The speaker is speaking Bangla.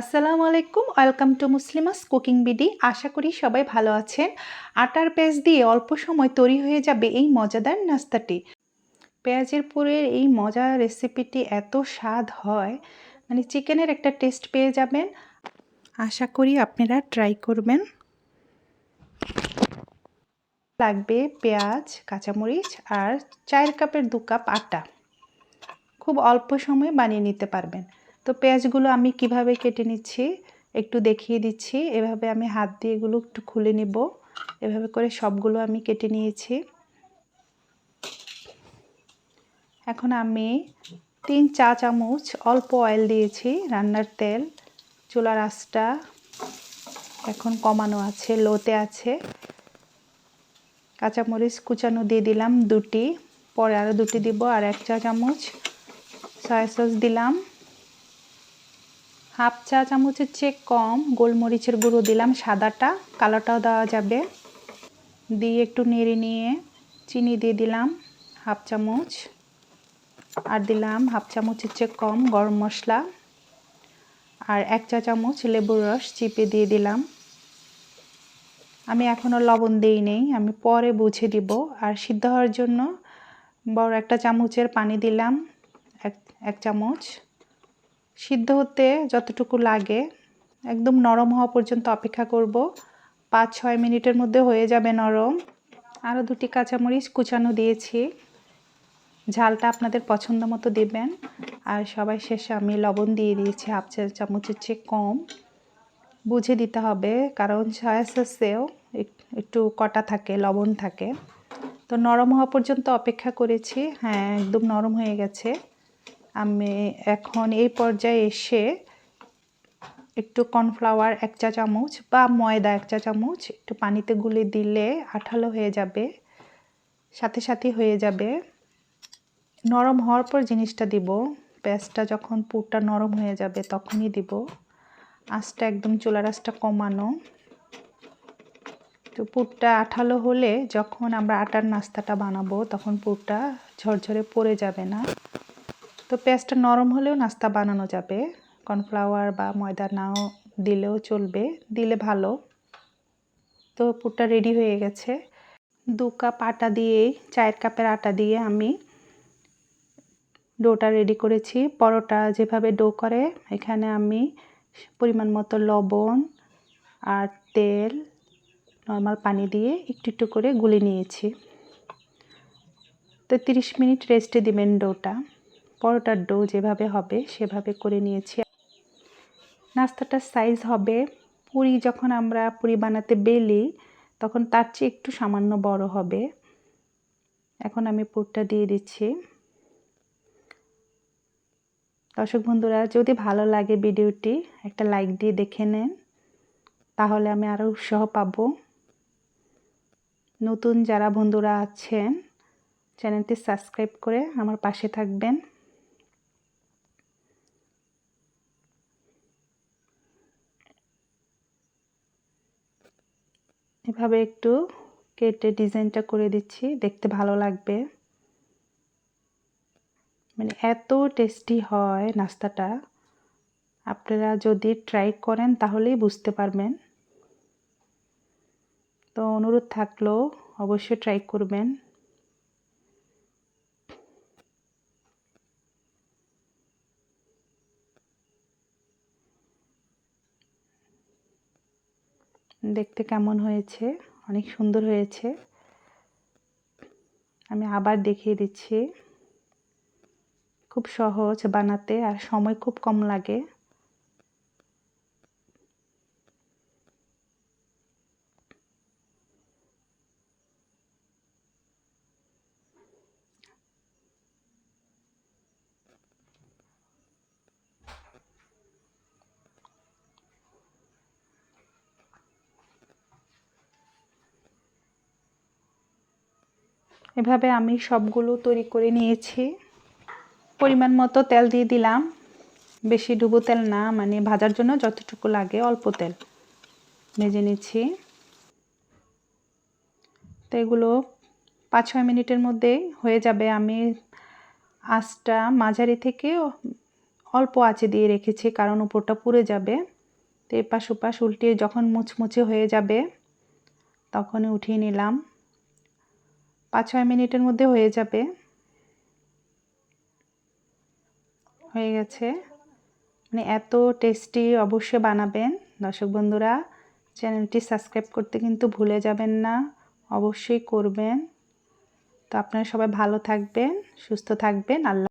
আসসালামু আলাইকুম, welcome to Muslima's cooking BD. আশা করি সবাই ভালো আছেন। আটার পেঁয়াজ দিয়ে অল্প সময় তৈরি হয়ে যাবে এই মজাদার নাস্তাটি। পেঁয়াজের পুরের এই মজার রেসিপিটি এত স্বাদ হয় মানে চিকেনের একটা টেস্ট পেয়ে যাবেন। আশা করি আপনারা ট্রাই করবেন। লাগবে পেঁয়াজ, কাঁচামরিচ আর চায়ের কাপের দু কাপ আটা। খুব অল্প সময়ে বানিয়ে নিতে পারবেন। তো পেঁয়াজগুলো আমি কীভাবে কেটে নিচ্ছি একটু দেখিয়ে দিচ্ছি। এভাবে আমি হাত দিয়ে এগুলো একটু খুলে নিব। এভাবে করে সবগুলো আমি কেটে নিয়েছি। এখন আমি তিন চা চামচ অল্প অয়েল দিয়েছি রান্নার তেল। চুলার আঁচটা এখন কমানো আছে, লোতে আছে। কাঁচামরিচ কুচানো দিয়ে দিলাম দুটি। পরে আরও দুটি দিব আর এক চা চামচ। সয়া সস দিলাম। হাফ চা চামচের চেয়ে কম গোলমরিচের গুঁড়ো দিলাম সাদাটা কালোটাও দেওয়া যাবে। দিয়ে একটু নেড়ে নিয়ে চিনি দিয়ে দিলাম হাফ চামচ। আর দিলাম হাফ চামচের চেয়ে কম গরম মশলা। আর এক চা চামচ লেবুর রস চিপে দিয়ে দিলাম। আমি এখনও লবণ দিই নেই, আমি পরে বুঝে দিব। আর সিদ্ধ হওয়ার জন্য বড় একটা চামচের পানি দিলাম, এক এক চামচ। সিদ্ধ হতে যতটুকু লাগে, একদম নরম হওয়া পর্যন্ত অপেক্ষা করব। পাঁচ, ছয় মিনিটের মধ্যে হয়ে যাবে নরম। আরও দুটি কাঁচামরিচ কুচানো দিয়েছি। ঝালটা আপনাদের পছন্দ মতো দেবেন। আর সবাই শেষে আমি লবণ দিয়ে দিয়েছি হাফ চা চামচের চেয়ে কম। বুঝে দিতে হবে, কারণ সয়া সসেও একটু কটা থাকে, লবণ থাকে। তো নরম হওয়া পর্যন্ত অপেক্ষা করেছি। হ্যাঁ একদম নরম হয়ে গেছে। আমি এখন এই পর্যায়ে এসে একটু কর্নফ্লাওয়ার এক চা চামচ বা ময়দা এক চা চামচ, একটু পানিতে গুলে দিলে আঠালো হয়ে যাবে, সাথে সাথে হয়ে যাবে। নরম হওয়ার পর জিনিসটা দিব পেঁয়াজটা যখন পুরটা নরম হয়ে যাবে তখনই দিব। আঁচটা একদম চুলার আঁচটা কমানো। তো পুরটা আঠালো হলে যখন আমরা আটার নাস্তাটা বানাবো তখন পুরটা ঝরঝরে পড়ে যাবে না। তো পেঁয়াজটা নরম হলেও নাস্তা বানানো যাবে। কর্নফ্লাওয়ার বা ময়দা নাও দিলেও চলবে, দিলে ভালো। তো পুরটা রেডি হয়ে গেছে। দু কাপ আটা দিয়ে চায়ের কাপের আটা দিয়ে আমি ডোটা রেডি করেছি। পরোটা যেভাবে ডো করে, এখানে আমি পরিমাণ মতো লবণ আর তেল, নর্মাল পানি দিয়ে একটু একটু করে গুলে নিয়েছি। তো তিরিশ মিনিট রেস্টে দিবেন ডোটা। পরোটার ডো যেভাবে হবে, সেভাবে করে নিয়েছি। নাস্তাটার সাইজ হবে পুরি যখন আমরা পুরি বানাতে বেলি, তখন তার চেয়ে একটু সামান্য বড় হবে। এখন আমি পুরটা দিয়ে দিচ্ছি। দর্শক বন্ধুরা, যদি ভালো লাগে ভিডিওটি, একটা লাইক দিয়ে দেখে নেন। তাহলে আমি আরও উৎসাহ পাব। নতুন যারা বন্ধুরা আছেন, চ্যানেলটি সাবস্ক্রাইব করে আমার পাশে থাকবেন। এভাবে একটু কেটে ডিজাইনটা করে দিচ্ছি, দেখতে ভালো লাগবে। মানে এত টেস্টি হয় নাস্তাটা। আপনারা যদি ট্রাই করেন তাহলেই বুঝতে পারবেন। তো অনুরোধ থাকল অবশ্যই ট্রাই করবেন। দেখতে কেমন হয়েছে? অনেক সুন্দর হয়েছে। আমি আবার দেখিয়ে দিচ্ছি। খুব সহজ বানাতে আর সময় খুব কম লাগে। এভাবে আমি সবগুলো তৈরি করে নিয়েছি। পরিমাণ মতো তেল দিয়ে দিলাম। বেশি ডুবো তেল না মানে ভাজার জন্য যতটুকু লাগে অল্প তেল ভেজে নিচ্ছি। তো এগুলো পাঁচ ছয় মিনিটের মধ্যে হয়ে যাবে। আমি আঁচটা মাঝারি থেকে অল্প আঁচে দিয়ে রেখেছি, কারণ উপরটা পুড়ে যাবে। তো এপাশ ওপাশ উল্টিয়ে যখন মুচমুচে হয়ে যাবে, তখনই উঠিয়ে নিলাম। পাঁচ ছয় মিনিটের মধ্যে হয়ে যাবে। হয়ে গেছে। মানে এত টেস্টি অবশ্যই বানাবেন। দর্শক বন্ধুরা, চ্যানেলটি সাবস্ক্রাইব করতে কিন্তু ভুলে যাবেন না। অবশ্যই করবেন। তো আপনারা সবাই ভালো থাকবেন, সুস্থ থাকবেন। আল্লাহ